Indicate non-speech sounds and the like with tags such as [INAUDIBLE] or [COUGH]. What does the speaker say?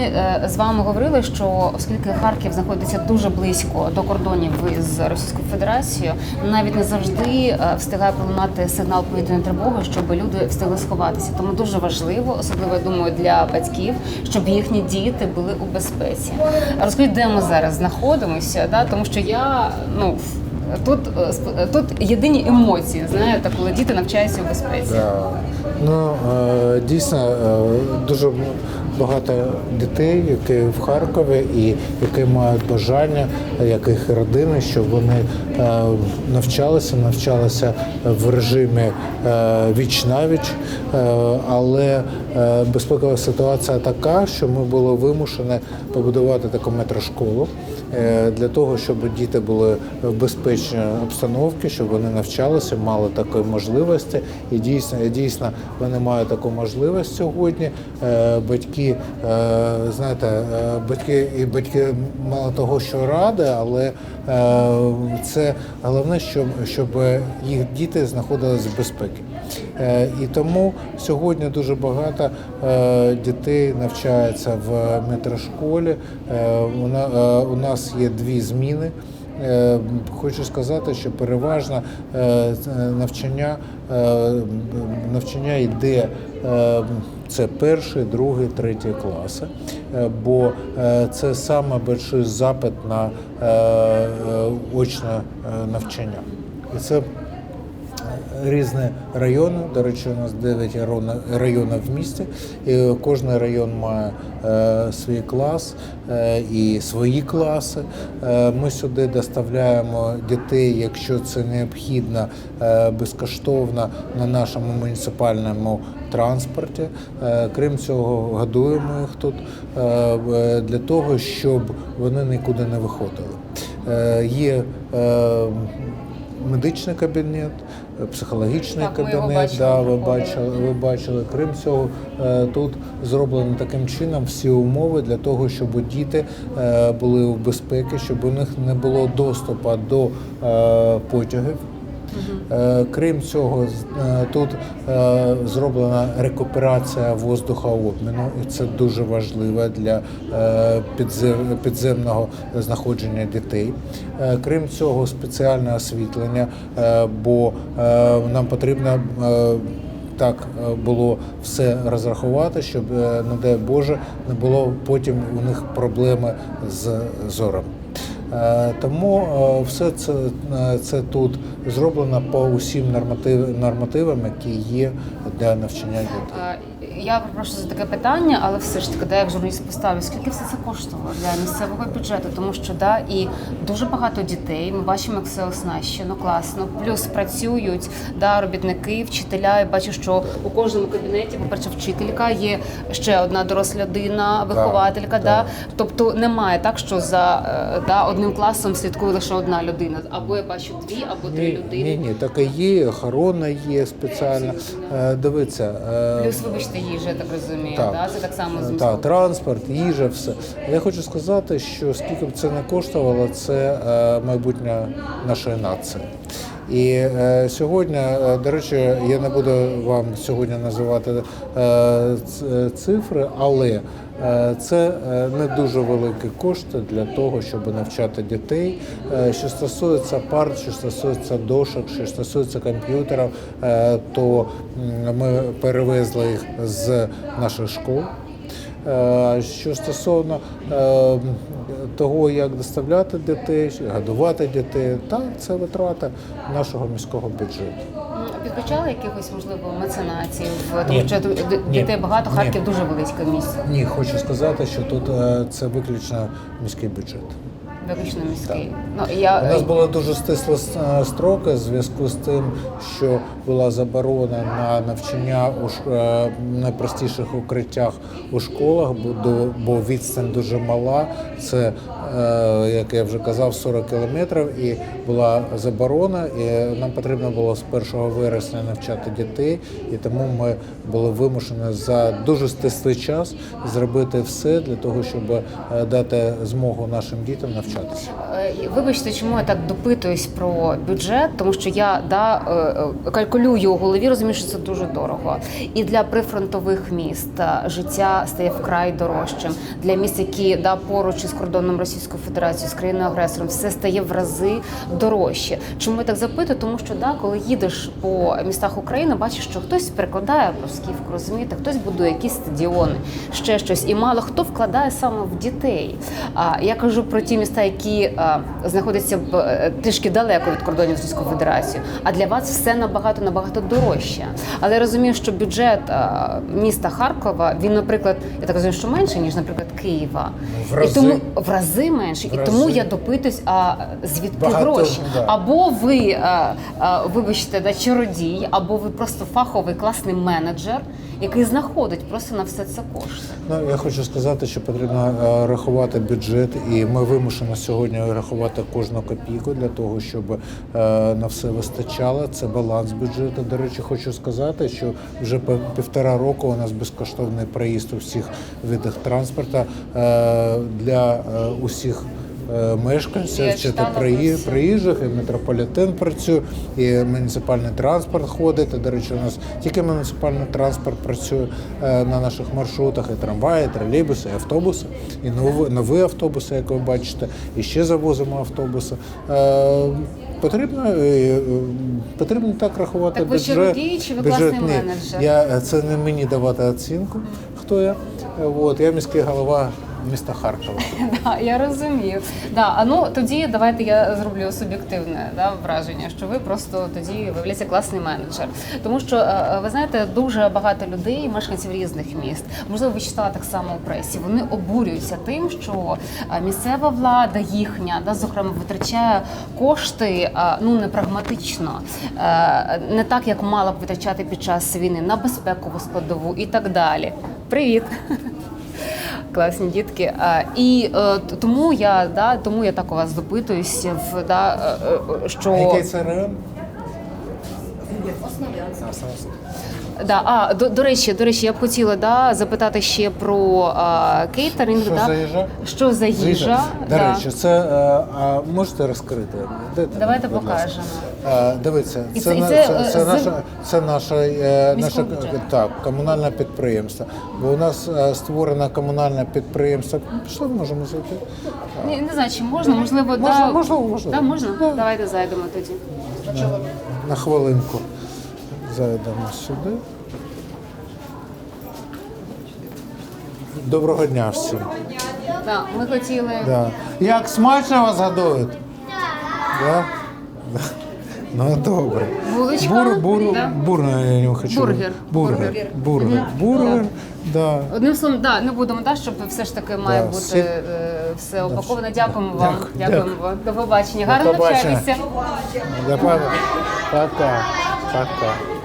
е, з вами говорили, що оскільки Харків знаходиться дуже близько до кордонів з Російською Федерацією, навіть не завжди е, встигає пролунати сигнал повітряної тривоги, щоб люди встигли сховатися. Тому дуже важливо, особливо я думаю, для батьків, щоб їхні діти були у безпеці. Розкажіть, де ми зараз знаходимося, да? тому що я ну. Тут, е, тут єдині емоції, знаєте, коли діти навчаються у безпеці. Да. Ну дійсно дуже багато дітей, які в Харкові і які мають бажання, яких родини, щоб вони е, навчалися, навчалися в режимі е, віч навіч, е, але безпекова ситуація така, що ми були вимушені побудувати таку метрошколу для того, щоб діти були в безпечній обстановці, щоб вони навчалися, мали такі можливості. І дійсно, дійсно вони мають таку можливість сьогодні. Е, Батьки, е, знаєте, е, батьки і батьки мало того, що ради, але е, це головне, щоб, щоб їх діти знаходились в безпеці. Е, І тому сьогодні дуже багато е, дітей навчається в метрошколі. Е, У на- е, у нас є дві зміни. Е, Хочу сказати, що переважно е, навчання, е, навчання йде е, це перший, другий, третій класи, Е, бо е, це саме більший запит на е, е, очне е, навчання. І це різні райони. До речі, у нас 9 районів в місті. І кожен район має е, свій клас е, і свої класи. Е, ми сюди доставляємо дітей, якщо це необхідно, безкоштовно на нашому муніципальному транспорті. Крім цього, годуємо їх тут для того, щоб вони нікуди не виходили. Є медичний кабінет, психологічний Так, кабінет. бачили, да, ви бачили, ви бачили. Крім цього, е, тут зроблено таким чином всі умови для того, щоб діти е, були в безпеці, щоб у них не було доступу до е, потягів. Е, Крім цього, е, тут е, зроблена рекуперація воздухообміну, і це дуже важливо для підземного знаходження дітей. Крім цього, спеціальне освітлення, бо нам потрібно. Так було все розрахувати, щоб, не дай Боже, не було потім у них проблеми з зором. Е, Тому е, все це, е, це тут зроблено по усім норматив, нормативам, які є для навчання дітей. Я прошу за таке питання, але все ж таки, да, як журналіст поставлю, скільки все це коштувало для місцевого бюджету? Тому що да, і дуже багато дітей. Ми бачимо, як все оснащено, класно. Плюс працюють да, робітники, вчителя. Я бачу, що у кожному кабінеті, по-перше, вчителька є ще одна доросла людина, вихователька. так. Да. Тобто немає так, що за е, да, одним класом слідкує лише одна людина. Або я бачу дві, або три Ні, людини. ні, ні, так і є, охорона є спеціальна. Е, Дивіться, е, Плюс, вибачте, їжа, я так розумію. Так. Да? Це так само з Так, транспорт, їжа, все. Я хочу сказати, що скільки б це не коштувало, це е, майбутнє нашої нації. І е, сьогодні, е, до речі, я не буду вам сьогодні називати е, цифри, але е, це е, не дуже великі кошти для того, щоб навчати дітей. Е, що стосується парт, що стосується дошок, що стосується комп'ютерів, е, то ми перевезли їх з наших школ. Е, Що стосовно е, того, як доставляти дітей, годувати дітей, так, це витрата нашого міського бюджету. Підключали якихось можливо меценатів, Ні. тому що дітей багато, Ні. Харків дуже велике місце, Ні, хочу сказати, що тут е, це виключно міський бюджет. виключно міський. Ну я У нас були дуже стислі е, строки в зв'язку з тим, що була заборона на навчання у ш- е, найпростіших укриттях у школах, бо відстань дуже мала. Це як я вже казав, 40 кілометрів і була заборона. І нам потрібно було з 1 вересня навчати дітей, і тому ми були вимушені за дуже стислий час зробити все для того, щоб е, дати змогу нашим дітям навчатися. Е, Вибачте, чому я так допитуюсь про бюджет, тому що я да е, е, калькулюю у голові, розумію, що це дуже дорого. І для прифронтових міст е, життя стає вкрай дорожчим. Для міст, які да поруч із кордоном Російської Федерації з країною агресором, все стає в рази дорожче. Чому я так запитую? Тому що да, коли їдеш по містах України, бачиш, що хтось перекладає просківку, розумієте, хтось будує якісь стадіони, ще щось, і мало хто вкладає саме в дітей. А я кажу про ті міста, які е, знаходяться б е, трішки далеко від кордонів з Російською Федерацією. А для вас все набагато набагато дорожче. Але я розумію, що бюджет е, міста Харкова він, наприклад, я так розумію, що менше ніж, наприклад, Києва. В рази. І тому в рази менше. І тому я допитуюсь, а звідки Багато, гроші? да. Або ви, а, а, вибачте, да, чародій, або ви просто фаховий класний менеджер, який знаходить просто на все це кошти. Ну, я хочу сказати, що потрібно е, рахувати бюджет, і ми вимушені сьогодні рахувати кожну копійку для того, щоб е, на все вистачало. Це баланс бюджету. До речі, хочу сказати, що вже півтора року у нас безкоштовний проїзд у всіх видах транспорту е, для усіх. Е, Мешканців чи то приїжджих, і метрополітен працює, і муніципальний транспорт ходить. І, До речі, у нас тільки муніципальний транспорт працює е, на наших маршрутах, і трамваї, і тролейбуси, і автобуси, і нові, нові автобуси, як ви бачите, і ще завозимо автобуси. Е, Потрібно, потрібно так рахувати Так ви бюджет. чародій чи ви Бюджет ні. менеджер? Я, це не мені давати оцінку, хто я. От, я міський голова міста Харкова. [LAUGHS] Да, я розумію. Да, а ну тоді давайте я зроблю суб'єктивне да, враження, що ви просто тоді виявляється класний менеджер. Тому що е, ви знаєте, дуже багато людей, мешканців різних міст, можливо, ви читали так само у пресі. Вони обурюються тим, що е, місцева влада їхня, да, зокрема, витрачає кошти е, ну не е, не так як мала б витрачати під час війни на безпекову складову і так далі. Привіт! [LAUGHS] Класні дітки. І е, тому я да, тому я так у вас допитуюсь, в да, е, е, що Який це район? да, а до, до речі, до речі, я б хотіла да, запитати ще про а, кейтеринг. Що да? за їжа? Що за їжа? До да. речі, це а можете розкрити? Дайте Давайте покажемо. Е, Дивіться, це, це- це, це, е, це, наша, це наша, е, наша так, комунальне підприємство. Бо у нас створено комунальне підприємство. Пішли, можемо зайти. Ні, не знаю, чи можна, можливо, Можна, да, можливо, можливо. Да, можна? Давайте зайдемо тоді. На хвилинку зайдемо сюди. Доброго дня всім. Да, ми хотіли. Да. Як смачно вас годують? Да? Да. Ну добре. Булочка, Бур, бур, да? бур, я не хочу. Бургер. Бургер. Бургер. Бургер. Да. Одним словом, да, не будемо, да, щоб все ж таки має Да, бути всі- е, все упаковано. Дякуємо вам. Дякую, Дякуємо вам. До побачення. Гарно побачення. навчайтеся. До побачення. Пока. Пока.